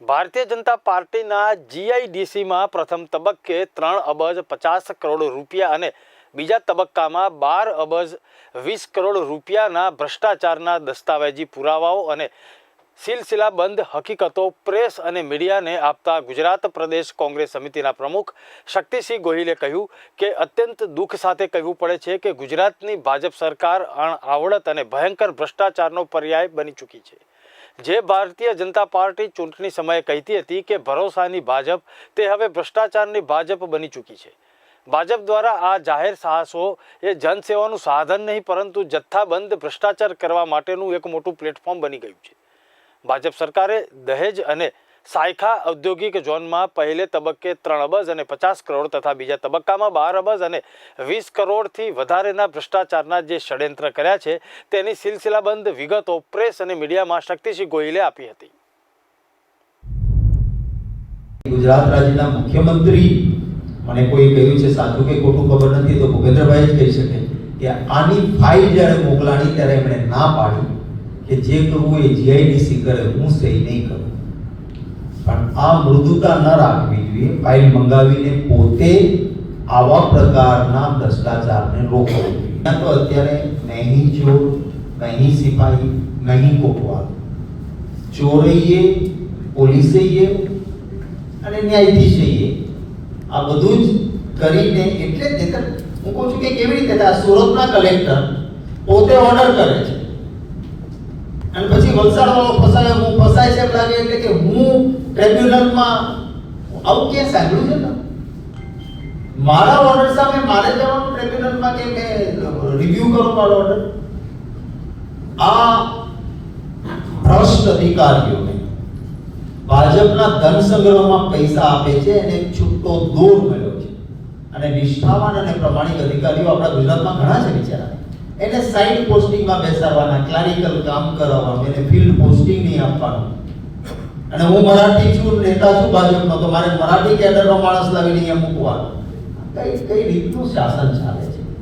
ભારતીય જનતા પાર્ટીના જીઆઈડીસીમાં પ્રથમ તબક્કે ત્રણ અબજ પચાસ કરોડ રૂપિયા અને બીજા તબક્કામાં બાર અબજ વીસ કરોડ રૂપિયાના ભ્રષ્ટાચારના દસ્તાવેજી પુરાવાઓ અને સિલસિલાબંધ હકીકતો પ્રેસ અને મીડિયાને આપતા ગુજરાત પ્રદેશ કોંગ્રેસ સમિતિના પ્રમુખ શક્તિસિંહ ગોહિલે કહ્યું કે અત્યંત દુઃખ સાથે કહેવું પડે છે કે ગુજરાતની ભાજપ સરકાર આવડત અને ભયંકર ભ્રષ્ટાચારનો પર્યાય બની ચૂકી છે. જે ભારતીય જનતા પાર્ટી ચૂંટણી સમયે કહેતી હતી કે ભરોસાની ભાજપ તે હવે ભ્રષ્ટાચારની ભાજપ બની ચૂકી છે. ભાજપ દ્વારા આ જાહેર સાહસો એ જનસેવાનું સાધન નહીં, પરંતુ જથ્થાબંધ ભ્રષ્ટાચાર કરવા માટેનું એક મોટું પ્લેટફોર્મ બની ગયું છે. ભાજપ સરકારે દહેજ અને સાયખા ઔદ્યોગિક ઝોનમાં પહેલે તબક્કે ત્રણ અબજ અને પચાસ કરોડ તથા બીજા તબક્કામાં બાર અબજ અને વીસ કરોડથી વધારેના ભ્રષ્ટાચારના જે ષડયંત્ર કર્યા છે, તેની સિલસિલાબંધ વિગતો પ્રેસ અને મીડિયામાં શક્તિસિંહ ગોહિલે આપી હતી. ગુજરાત રાજ્યના મુખ્યમંત્રી, મને કોઈ કહ્યું છે સાચું કે ખોટું ખબર નથી, તો ભૂપેન્દ્રભાઈ જ કહી શકે કે આની ફાઇલ જ્યારે મોકલાણી, ત્યારે એમણે ના પાડી કે જે કરવું એ જીઆઈડીસી કરે, હું સહી નહીં કરું. આ મૃદુતા ન રાખવી જોઈએ ફાઇલ મંગાવીને પોતે આવા પ્રકારના ભ્રષ્ટાચારને રોકવો જોઈએ. તો અત્યારે નહીં ચોર, નહીં સિપાહી, નહીં કોટવાલ ચોરઈએ પોલીસઈએ અને ન્યાયાધીશઈએ આ બધું જ કરીને એટલે હું કહું છું કે કેવી રીતે? સુરતના કલેક્ટર પોતે ઓર્ડર કરે છે. અને પછી વલસાડ વાળો ફસાયો, હું ફસાય છે એમ લાગે એટલે કે હું ટ્રિબ્યુનલમાં આવું ક્યાં સાંભળ્યું છે ને મારા ઓર્ડર સામે મારે જવાનું ટ્રિબ્યુનલમાં કે મેં રિવ્યુ કરો મારો ઓર્ડર આ ભ્રષ્ટ અધિકારીઓને ભાજપના ધન સંગ્રહમાં પૈસા આપે છે અને છૂટો દોર મળ્યો છે. અને નિષ્ઠાવાન અને પ્રમાણિક અધિકારીઓ આપણા ગુજરાતમાં ઘણા છે બિચારા. એને સાઇડ પોસ્ટિંગમાં બેસાડવાના ક્લારિકલ કામ કરાવવાનું, એને ફિલ્ડ પોસ્ટિંગ નહીં આપવાનું. અને હું મરાઠી છું, નેતા છું ભાજપનો તો મારે મરાઠી કેડરનો માણસ લાવીને અહીંયા મૂકવા. કઈ કઈ રીતનું શાસન ચાલે છે?